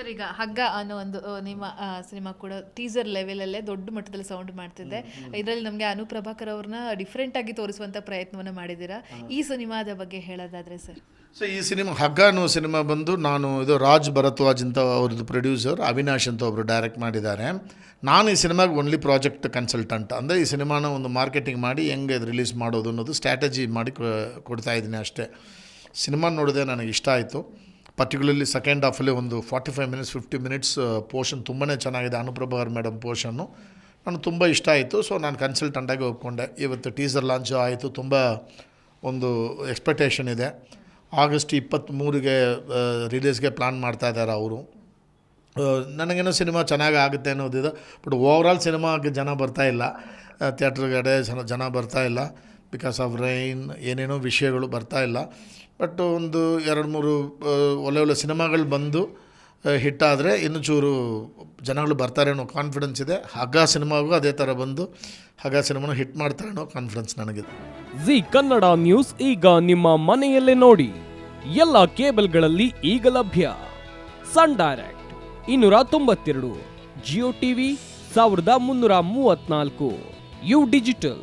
Sir ಈಗ ಹಗ್ಗ ಅನ್ನೋ ಒಂದು ಆ, ನಿಮ್ಮ ಸಿನಿಮಾ ಕೂಡ ಟೀಸರ್ ಲೆವೆಲಲ್ಲೇ ದೊಡ್ಡ ಮಟ್ಟದಲ್ಲಿ ಸೌಂಡ್ ಮಾಡ್ತಿದೆ. ಇದರಲ್ಲಿ ನಮಗೆ ಅನು ಪ್ರಭಾಕರ್ ಅವ್ರನ್ನ ಡಿಫ್ರೆಂಟ್ ಆಗಿ ತೋರಿಸುವಂತ ಪ್ರಯತ್ನವನ್ನ ಮಾಡಿದ್ದೀರಾ? ಈ ಸಿನಿಮಾದ ಬಗ್ಗೆ ಹೇಳೋದಾದ್ರೆ ಸರ್. ಸೊ ಈ ಸಿನಿಮಾ ಹಗ್ಗ ಅನ್ನೋ ಸಿನಿಮಾ ಬಂದು ನಾನು ಇದು ರಾಜ್ ಭರತ್ವಾಜ್ ಅಂತ ಅವ್ರದ್ದು ಪ್ರೊಡ್ಯೂಸರ್ ಅವಿನಾಶ್ ಅಂತ ಒಬ್ಬರು ಡೈರೆಕ್ಟ್ ಮಾಡಿದ್ದಾರೆ. ನಾನು ಈ ಸಿನಿಮಾಗೆ ಓನ್ಲಿ ಪ್ರಾಜೆಕ್ಟ್ ಕನ್ಸಲ್ಟೆಂಟ್ ಅಂದರೆ ಈ ಸಿನಿಮಾನ ಒಂದು ಮಾರ್ಕೆಟಿಂಗ್ ಮಾಡಿ ಹೆಂಗೆ ಇದು ರಿಲೀಸ್ ಮಾಡೋದು ಅನ್ನೋದು ಸ್ಟ್ರಾಟಜಿ ಮಾಡಿ ಕೊ- ಕೊಡ್ತಾ ಇದ್ದೀನಿ ಅಷ್ಟೇ. ಸಿನಿಮಾ ನೋಡಿದೆ ನನಗೆ ಇಷ್ಟ ಆಯಿತು. ಪರ್ಟಿಕ್ಯುಲರ್ಲಿ ಸೆಕೆಂಡ್ ಹಾಫಲ್ಲಿ ಒಂದು forty five minutes fifty minutes portion ತುಂಬಾ ಚೆನ್ನಾಗಿದೆ. ಅನುಪ್ರಭಾರ್ ಮೇಡಮ್ ಪೋರ್ಷನ್ನು ನನಗೆ ತುಂಬ ಇಷ್ಟ ಆಯಿತು. ಸೊ ನಾನು ಕನ್ಸಲ್ಟೆಂಟಾಗಿ ಒಪ್ಕೊಂಡೆ. ಇವತ್ತು ಟೀಸರ್ ಲಾಂಚ್ ಆಯಿತು. ತುಂಬ ಒಂದು ಎಕ್ಸ್ಪೆಕ್ಟೇಷನ್ ಇದೆ. ಆಗಸ್ಟ್ ಇಪ್ಪತ್ತ್ಮೂರಿಗೆ ರಿಲೀಸ್ಗೆ ಪ್ಲ್ಯಾನ್ ಮಾಡ್ತಾ ಇದ್ದಾರೆ ಅವರು. ನನಗೇನೋ ಸಿನಿಮಾ ಚೆನ್ನಾಗಿ ಆಗುತ್ತೆ ಅನ್ನೋದಿದೆ. ಬಟ್ ಓವರಾಲ್ ಸಿನಿಮಾಗೆ ಜನ ಬರ್ತಾ ಇಲ್ಲ. ಥಿಯೇಟ್ರ್ಗಡೆ ಜನ ಜನ ಬರ್ತಾ ಇಲ್ಲ. ಬಿಕಾಸ್ ಆಫ್ ರೈನ್ ಏನೇನೋ ವಿಷಯಗಳು ಬರ್ತಾ ಇಲ್ಲ. ಬಟ್ ಒಂದು ಎರಡು ಮೂರು ಒಳ್ಳೆ ಒಳ್ಳೆ ಸಿನಿಮಾಗಳು ಬಂದು ಹಿಟ್ಟಾದರೆ ಇನ್ನೂ ಚೂರು ಜನಗಳು ಬರ್ತಾರೆ ಅನ್ನೋ ಕಾನ್ಫಿಡೆನ್ಸ್ ಇದೆ. ಹಗ್ಗ ಸಿನಿಮಾಗೂ ಅದೇ ಥರ ಬಂದು ಹಗ್ಗ ಸಿನಿಮಾನ ಹಿಟ್ ಮಾಡ್ತಾರೆ ಅನ್ನೋ ಕಾನ್ಫಿಡೆನ್ಸ್ ನನಗಿದೆ. ಜಿ ಕನ್ನಡ ನ್ಯೂಸ್ ಈಗ ನಿಮ್ಮ ಮನೆಯಲ್ಲೇ ನೋಡಿ. ಎಲ್ಲ ಕೇಬಲ್ಗಳಲ್ಲಿ ಈಗ ಲಭ್ಯ. ಸನ್ ಡೈರೆಕ್ಟ್ ಇನ್ನೂರ ತೊಂಬತ್ತೆರಡು ಜಿಯೋ ಟಿವಿ ಸಾವಿರದ ಮುನ್ನೂರ ಮೂವತ್ನಾಲ್ಕು ಯು ಡಿಜಿಟಲ್